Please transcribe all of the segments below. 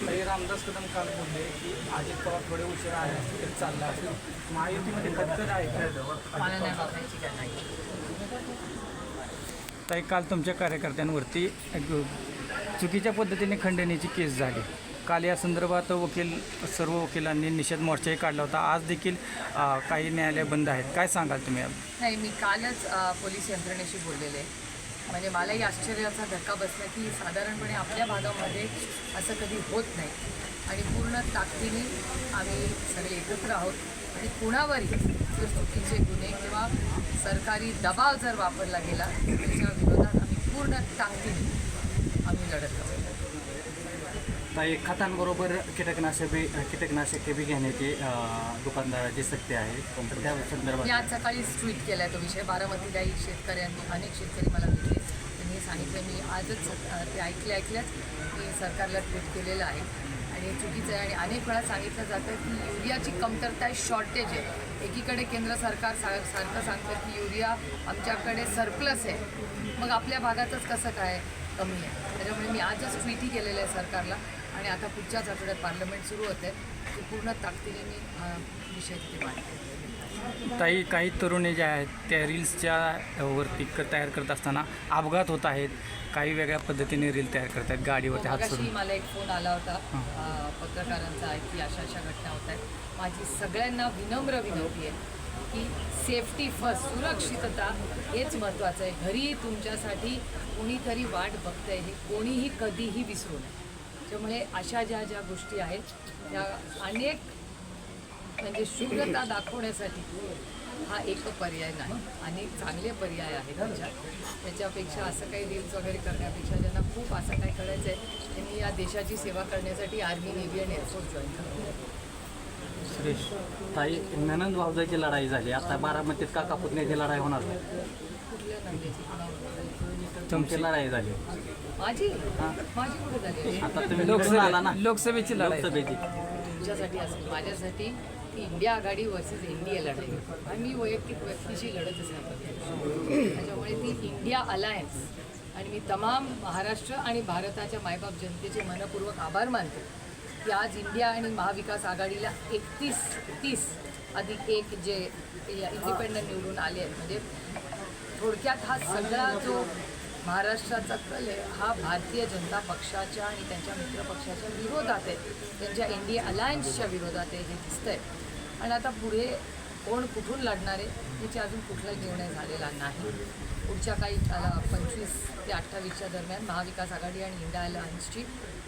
काही रामदास कदम काल बोलले की अजित पवार थोडे उशीर आहे तरी चालला असेल महायुतीमध्ये खतखत आहे ताई काल तुमच्या कार्यकर्त्यांवरती चुकीच्या पद्धतीने खंडणीची केस झाली. काल या संदर्भात वकील सर्व वकिलांनी निषेध मोर्चाही काढला होता. आज देखील काही न्यायालय बंद आहेत. काय सांगाल तुम्ही नाही मी कालच पोलीस यंत्रणेशी बोललेले. म्हणजे मलाही आश्चर्याचा धक्का बसला की साधारणपणे आपल्या भागामध्ये असं कधी होत नाही. आणि पूर्ण ताकदीने आम्ही सगळे एकत्र आहोत. आणि कुणावरही जर चुकीचे गुन्हे किंवा सरकारी दबाव जर वापरला गेला त्याच्या विरोधात आम्ही पूर्ण ताकदीने आम्ही लढत आहोत. खतांबरोबर कीटकनाशक बी कीटकनाशके बी घेण्याची दुकानदाराची सक्ती आहे. तर त्या मी संदर्भात आज सकाळीच ट्विट केला आहे तो विषय. बारामतीलाही शेतकऱ्यांनी अनेक शेतकरी मला भेटले. त्यांनी सांगितलं मी आजच अ, ते ऐकले ऐकल्याच मी सरकारला ट्विट केलेलं आहे. आणि चुकीचं आहे. आणि अनेक वेळा सांगितलं जातं की युरियाची कमतरता आहे शॉर्टेज आहे. एकीकडे केंद्र सरकार सा सारखं सांगतं की युरिया आमच्याकडे सरप्लस आहे. मग आपल्या भागातच कसं काय कमी आहे? त्याच्यामुळे मी आजच ट्विटही केलेलं आहे सरकारला. आणि आता पुढच्याच आठवड्यात पार्लमेंट सुरू होतं. आहे की पूर्ण ताकदीने मी विषय तिथे मांडते ताई काही तरुणी ज्या आहेत त्या रील्सच्या वरती तयार करत असताना अपघात होत आहेत. काही वेगळ्या पद्धतीने रील तयार करत आहेत गाडीवरती हात सोडून. मला एक फोन आला होता पत्रकारांचा आहे की अशा अशा घटना होत आहेत. माझी सगळ्यांना विनम्र विनंती आहे की सेफ्टी फर्स्ट सुरक्षितता हेच महत्त्वाचं आहे. घरी तुमच्यासाठी कोणीतरी वाट बघतंय हे कोणीही कधीही विसरू नये. त्यामुळे अशा ज्या ज्या गोष्टी आहेत त्या अनेक म्हणजे शुभ्रता दाखवण्यासाठी हा एक पर्याय नाही आणि चांगले पर्याय आहेत त्याच्यात त्याच्यापेक्षा असं काही रील्स वगैरे करण्यापेक्षा ज्यांना खूप असं काही करायचं आहे त्यांनी या देशाची सेवा करण्यासाठी आर्मी नेव्ही आणि एअरफोर्स जॉईन करावं. सुरेश ताई ननंद भाऊजाची लढाई झाली. आता बारामतीत काका पुतण्याची लढाई होणार? तुमची लढाई झाली. माझी? माझी कुठे झाली? आता तुम्ही निवडून आला ना. लोकसभे लोकसभेची लढाई. लोकसभेची. तुमच्यासाठी असेल माझ्यासाठी ती इंडिया आघाडी वर्सेस इंडिया लढाई. आणि मी वैयक्तिक व्यक्तीशी लढतच नाही त्याच्यामुळे ती इंडिया अलायन्स आणि मी तमाम महाराष्ट्र आणि भारताच्या मायबाप जनतेचे मनपूर्वक आभार मानते. की आज इंडिया आणि महाविकास आघाडीला एकतीस तीस अधिक एक जे इंडिपेंडंट निवडून आले आहेत. म्हणजे थोडक्यात हा सगळा जो महाराष्ट्राचा कल आहे हा भारतीय जनता पक्षाच्या आणि त्यांच्या मित्रपक्षाच्या विरोधात आहे. त्यांच्या इंडिया अलायन्सच्या विरोधात आहे हे दिसतंय. आणि आता पुढे कोण कुठून लढणार आहे याची अजून कुठलाही निर्णय झालेला नाही. पुढच्या काही पंचवीस ते अठ्ठावीसच्या दरम्यान महाविकास आघाडी आणि इंडिया अलायन्सची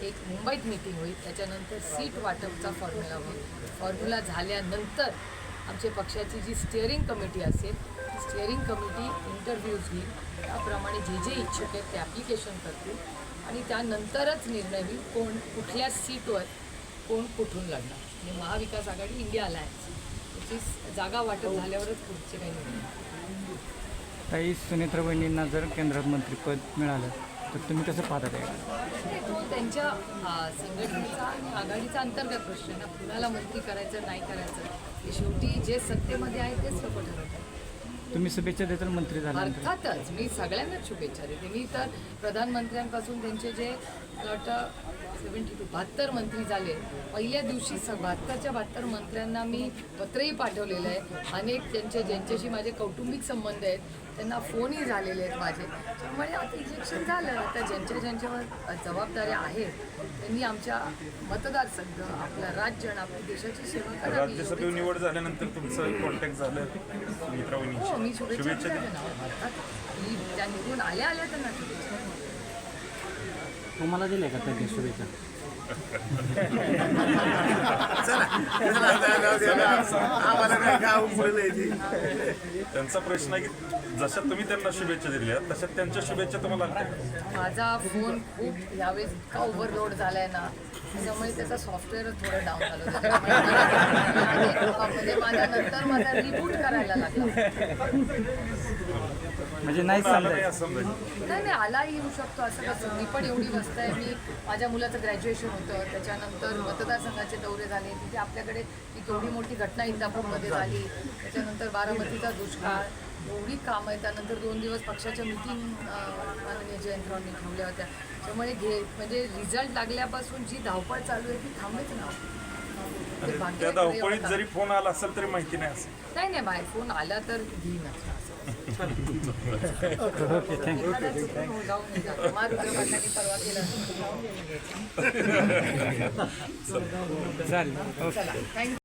एक मुंबईत मिटिंग होईल. त्याच्यानंतर सीट वाटपचा फॉर्म्युला होईल. फॉर्म्युला झाल्यानंतर आमच्या पक्षाची जी स्टिअरिंग कमिटी असेल ती स्टिअरिंग कमिटी इंटरव्ह्यूज घेईल. त्याप्रमाणे जे जे इच्छुक आहेत ते ॲप्लिकेशन करतील आणि त्यानंतरच निर्णय होईल कोण कुठल्या सीटवर कोण कुठून लढणार. म्हणजे महाविकास आघाडी इंडिया अलायन्स. याची जागा वाटप झाल्यावरच पुढचे काही ताई सुनेत्र वहिनींना जर केंद्रात मंत्रिपद मिळालं तर तुम्ही कसं पाहता ते? तो त्यांच्या संघटनेचा आणि आघाडीचा अंतर्गत प्रश्न आहे ना. कुणाला मंत्री करायचं नाही करायचं. शेवटी जे सत्तेमध्ये आहे तेच लोक ठरवतात. तुम्ही शुभेच्छा देताल मंत्री झाल्यानंतर? अर्थातच मी सगळ्यांनाच शुभेच्छा देते. मी तर प्रधानमंत्र्यांपासून त्यांचे जे मला वाटतं सेवन्टी टू बहात्तर मंत्री झाले. पहिल्या दिवशी स बहात्तरच्या बहात्तर मंत्र्यांना मी पत्रही पाठवलेलं आहे. अनेक त्यांचे ज्यांच्याशी माझे कौटुंबिक संबंध आहेत त्यांना फोनही झालेले आहेत माझे. त्यामुळे आता इलेक्शन झालं. आता ज्यांच्या ज्यांच्यावर जबाबदाऱ्या आहेत त्यांनी आमच्या मतदारसंघ आपलं राज्य आणि आपल्या देशाची सेवा करावी राज्यसभेवर निवड झाल्यानंतर तुमचं कॉन्टॅक्ट झालं हो मी शुभेच्छा दिल्या. ना अर्थात. मी त्या निघून आल्या आल्या त्यांना शुभेच्छा तुम्हाला दिले का त्यांनी शुभेच्छा त्यांचा प्रश्न आहे की जशा तुम्ही त्यांना शुभेच्छा दिल्या तशा त्यांच्या शुभेच्छा तुम्हाला. माझा फोन खूप यावेळेस इतका ओव्हरलोड झालाय ना त्याच्यामुळे त्याचा सॉफ्टवेअर थोडं डाऊन झालं होतं. मला म्हणजे माझ्या नंतर माझा रिबूट करायला लागला. म्हणजे नाही समजायचं. असं समजायचं. नाही नाही आला येऊ शकतो असं कसं मी पण एवढी मस्त आहे. मी माझ्या मुलाचं ग्रॅज्युएशन होतं त्याच्यानंतर मतदारसंघाचे दौरे झाले. तिथे आपल्याकडे ती केवढी मोठी घटना इंदापूरमध्ये झाली. त्याच्यानंतर बारामतीचा दुष्काळ. एवढी कामं आहे त्यानंतर दोन दिवस पक्षाच्या मिटिंग माननीय जयंतरावांनी ठेवल्या होत्या. त्यामुळे घे म्हणजे रिझल्ट लागल्यापासून जी धावपळ चालू आहे ती थांबेच ना. त्या धावपळीत जरी फोन आला असेल तरी माहिती नाही असं. नाही नाही बाय फोन आला तर घेईनच. ओके थँक्यू एखादा चुकून हो- जाऊन नाही जात. कुमार रुद्रपाटांनी परवा केला असं जाऊन नाही घ्यायचं. चालेल ओके चला थँक्यू